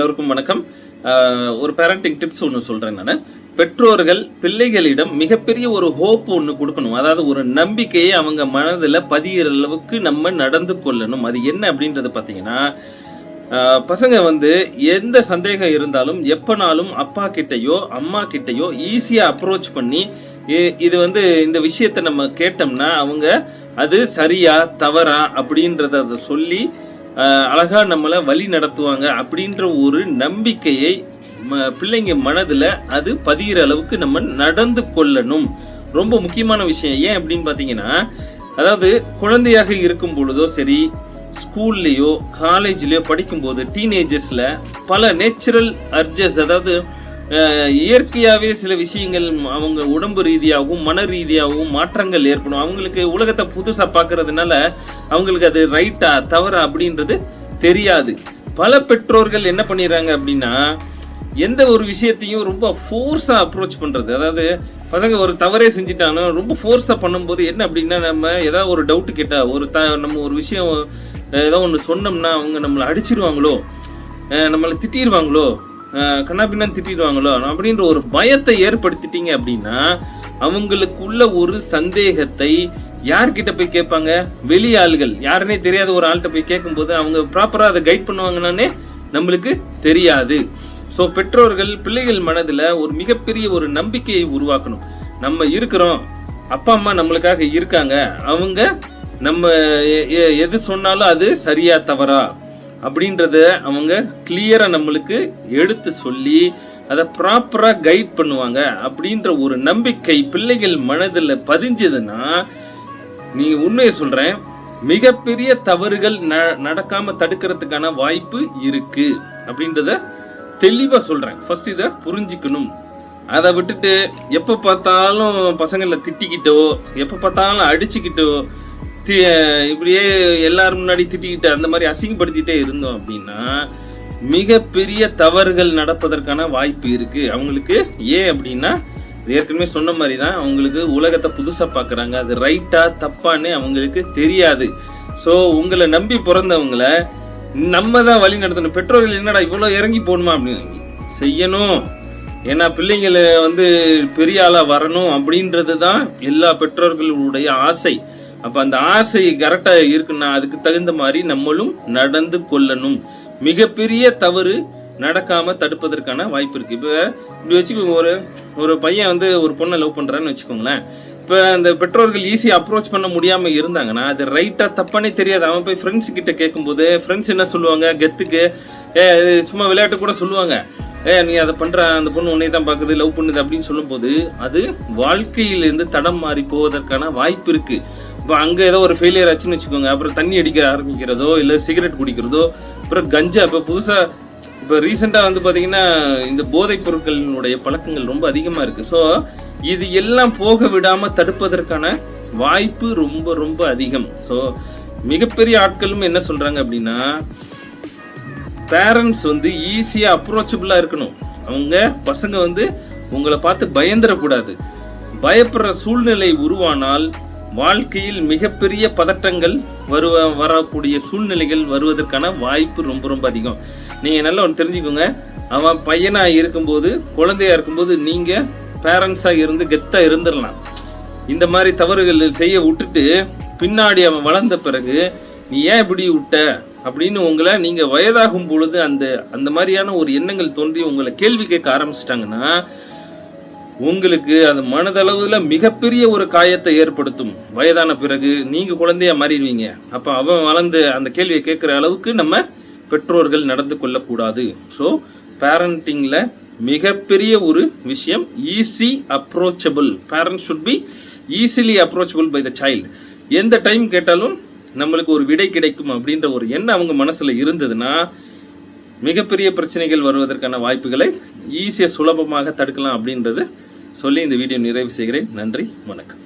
எல்லோருக்கும் வணக்கம். ஒரு பேரண்டிங் டிப்ஸ் ஒன்று சொல்கிறேன் நான். பெற்றோர்கள் பிள்ளைகளிடம் மிகப்பெரிய ஒரு ஹோப் ஒன்று கொடுக்கணும். அதாவது ஒரு நம்பிக்கையை அவங்க மனதில் பதிகிற அளவுக்கு நம்ம நடந்து கொள்ளணும். அது என்ன அப்படின்றது பார்த்தீங்கன்னா பசங்க வந்து எந்த சந்தேகம் இருந்தாலும் எப்போனாலும் அப்பா கிட்டேயோ அம்மா கிட்டேயோ ஈஸியாக அப்ரோச் பண்ணி இது வந்து இந்த விஷயத்தை நம்ம கேட்டோம்னா அவங்க அது சரியா தவறா அப்படின்றத அதை சொல்லி அழகாக நம்மளை வழி நடத்துவாங்க அப்படின்ற ஒரு நம்பிக்கையை ம- பிள்ளைங்க மனதில் அது பதிகிற அளவுக்கு நம்ம நடந்து கொள்ளணும். ரொம்ப முக்கியமான விஷயம். ஏன் அப்படின்னு பார்த்தீங்கன்னா அதாவது குழந்தையாக இருக்கும் பொழுதோ சரி ஸ்கூல்லையோ காலேஜ்லேயோ படிக்கும்போது டீனேஜர்ஸில் பல நேச்சுரல் அர்ஜஸ் அதாவது இயற்கையாகவே சில விஷயங்கள் அவங்க உடம்பு ரீதியாகவும் மன ரீதியாகவும் மாற்றங்கள் ஏற்படும். அவங்களுக்கு உலகத்தை புதுசாக பார்க்கறதுனால அவங்களுக்கு அது ரைட்டா தவறா அப்படின்றது தெரியாது. பல பெற்றோர்கள் என்ன பண்ணிடுறாங்க அப்படின்னா எந்த ஒரு விஷயத்தையும் ரொம்ப ஃபோர்ஸாக அப்ரோச் பண்ணுறது அதாவது பசங்க ஒரு தவறே செஞ்சுட்டாங்கன்னா ரொம்ப ஃபோர்ஸாக பண்ணும்போது என்ன அப்படின்னா நம்ம ஏதாவது ஒரு டவுட்டு கேட்டால் ஒரு த நம்ம ஒரு விஷயம் ஏதோ ஒன்று சொன்னோம்னா அவங்க நம்மளை அடிச்சிருவாங்களோ நம்மளை திட்டிடுவாங்களோ கண்ணாபின்னு திட்டிடுவாங்களோ? அப்படின்ற ஒரு பயத்தை ஏற்படுத்திட்டீங்க அப்படின்னா அவங்களுக்குள்ள ஒரு சந்தேகத்தை யார்கிட்ட போய் கேட்பாங்க? வெளி ஆள்கள். யாருன்னே தெரியாத ஒரு ஆள்கிட்ட போய் கேட்கும்போது அவங்க ப்ராப்பராக அதை கைட் பண்ணுவாங்கன்னானே நம்மளுக்கு தெரியாது. ஸோ பெற்றோர்கள் பிள்ளைகள் மனதில் ஒரு மிகப்பெரிய ஒரு நம்பிக்கையை உருவாக்கணும். நம்ம இருக்கிறோம். அப்பா அம்மா நம்மளுக்காக இருக்காங்க. அவங்க நம்ம எ- எ- எது சொன்னாலும் அது சரியா தவறா? அப்படின்றத அவங்க கிளியராக நம்மளுக்கு எடுத்து சொல்லி அதை ப்ராப்பராக கைட் பண்ணுவாங்க. அப்படின்ற ஒரு நம்பிக்கை பிள்ளைகள் மனதில் பதிஞ்சதுன்னா நீ உண்மையை சொல்கிறேன் மிகப்பெரிய தவறுகள் ந நடக்காமல் தடுக்கிறதுக்கான வாய்ப்பு இருக்குது அப்படின்றத தெளிவாக சொல்கிறேன் ஃபர்ஸ்ட் இதை புரிஞ்சிக்கணும். அதை விட்டுட்டு எப்போ பார்த்தாலும் பசங்களை திட்டிக்கிட்டோ எப்போ பார்த்தாலும் அடிச்சுக்கிட்டோ இப்படியே எல்லாரும் முன்னாடி திட்டிக்கிட்டு அந்த மாதிரி அசிங்கப்படுத்திட்டே இருந்தோம் அப்படின்னா மிகப்பெரிய தவறுகள் நடப்பதற்கான வாய்ப்பு இருக்கு. அவங்களுக்கு ஏன் அப்படின்னா ஏற்கனவே சொன்ன மாதிரி தான் அவங்களுக்கு உலகத்தை புதுசாக பார்க்குறாங்க அது ரைட்டா தப்பான்னு அவங்களுக்கு தெரியாது. ஸோ உங்களை நம்பி பிறந்தவங்கள நம்ம தான் வழி நடத்தணும். பெற்றோர்கள் என்னடா இவ்வளோ இறங்கி போகணுமா அப்படின்னு செய்யணும். ஏன்னா பிள்ளைங்களை வந்து பெரிய ஆளாக வரணும் அப்படின்றது தான் எல்லா பெற்றோர்களுடைய ஆசை. அப்போ அந்த ஆசை கரெக்டாக இருக்குன்னா அதுக்கு தகுந்த மாதிரி நம்மளும் நடந்து கொள்ளணும். மிகப்பெரிய தவறு நடக்காம தடுப்பதற்கான வாய்ப்பு இருக்கு. இப்போ இப்படி வச்சுக்கோங்க ஒரு ஒரு பையன் வந்து ஒரு பொண்ணை லவ் பண்றான்னு வச்சுக்கோங்களேன். இப்போ அந்த பெற்றோர்கள் ஈஸியாக அப்ரோச் பண்ண முடியாமல் இருந்தாங்கன்னா அது ரைட்டாக தப்பானே தெரியாது. அவன் போய் ஃப்ரெண்ட்ஸ் கிட்ட கேட்கும்போது ஃப்ரெண்ட்ஸ் என்ன சொல்லுவாங்க? கெத்துக்கு. ஏ சும்மா விளையாட்டு கூட சொல்லுவாங்க. ஏ நீ அதை பண்ணுற அந்த பொண்ணு உன்னை தான் பார்க்குது லவ் பண்ணுது அப்படின்னு சொல்லும்போது அது வாழ்க்கையிலேருந்து தடம் மாறி போவதற்கான வாய்ப்பு இருக்குது இப்போ அங்கே ஏதோ ஒரு ஃபெயிலியர் ஆச்சுன்னு வச்சுக்கோங்க. அப்புறம் தண்ணி அடிக்க ஆரம்பிக்கிறதோ இல்லை சிகரெட் குடிக்கிறதோ அப்புறம் கஞ்சா இப்போ புதுசாக இப்போ ரீசெண்டாக வந்து பார்த்தீங்கன்னா இந்த போதைப் பொருட்களினுடைய பழக்கங்கள் ரொம்ப அதிகமாக இருக்குது ஸோ இது எல்லாம் போக விடாமல் தடுப்பதற்கான வாய்ப்பு ரொம்ப ரொம்ப அதிகம். ஸோ மிகப்பெரிய ஆட்களும் என்ன சொல்கிறாங்க அப்படின்னா பேரண்ட்ஸ் வந்து ஈஸியாக அப்ரோச்சபிளாக இருக்கணும். அவங்க பசங்க வந்து உங்களை பார்த்து பயந்துடக்கூடாது பயப்படுற சூழ்நிலை உருவானால் வாழ்க்கையில் மிகப்பெரிய பதட்டங்கள் வருவ வரக்கூடிய சூழ்நிலைகள் வருவதற்கான வாய்ப்பு ரொம்ப ரொம்ப அதிகம். நீங்கள் நல்லா ஒன்று தெரிஞ்சுக்கோங்க. அவன் பையனாக இருக்கும்போது குழந்தையா இருக்கும்போது நீங்கள் பேரண்ட்ஸாக இருந்து கெத்தாக இருந்துடலாம் இந்த மாதிரி தவறுகள் செய்ய விட்டுட்டு பின்னாடி அவன் வளர்ந்த பிறகு நீ ஏன் இப்படி விட்ட? அப்படின்னு உங்களை நீங்கள் வயதாகும் பொழுது அந்த அந்த மாதிரியான ஒரு எண்ணங்கள் தோன்றி உங்களை கேள்வி கேட்க ஆரம்பிச்சிட்டாங்கன்னா உங்களுக்கு அது மனதளவில் மிகப்பெரிய ஒரு காயத்தை ஏற்படுத்தும். வயதான பிறகு நீங்கள் குழந்தையா மாறிடுவீங்க. அப்போ அவன் வளர்ந்து அந்த கேள்வியை கேட்குற அளவுக்கு நம்ம பெற்றோர்கள் நடந்து கொள்ளக்கூடாது. ஸோ பேரண்டிங்கில் மிகப்பெரிய ஒரு விஷயம் easy approachable parents should be easily approachable by the child எந்த டைம் கேட்டாலும் நம்மளுக்கு ஒரு விடை கிடைக்கும் அப்படின்ற ஒரு எண்ணம் அவங்க மனசில் இருந்ததுன்னா மிகப்பெரிய பிரச்சனைகள் வருவதற்கான வாய்ப்புகளை ஈஸியாக சுலபமாக தடுக்கலாம் அப்படின்றது சொல்லி இந்த வீடியோ நிறைவு செய்கிறேன். நன்றி வணக்கம்.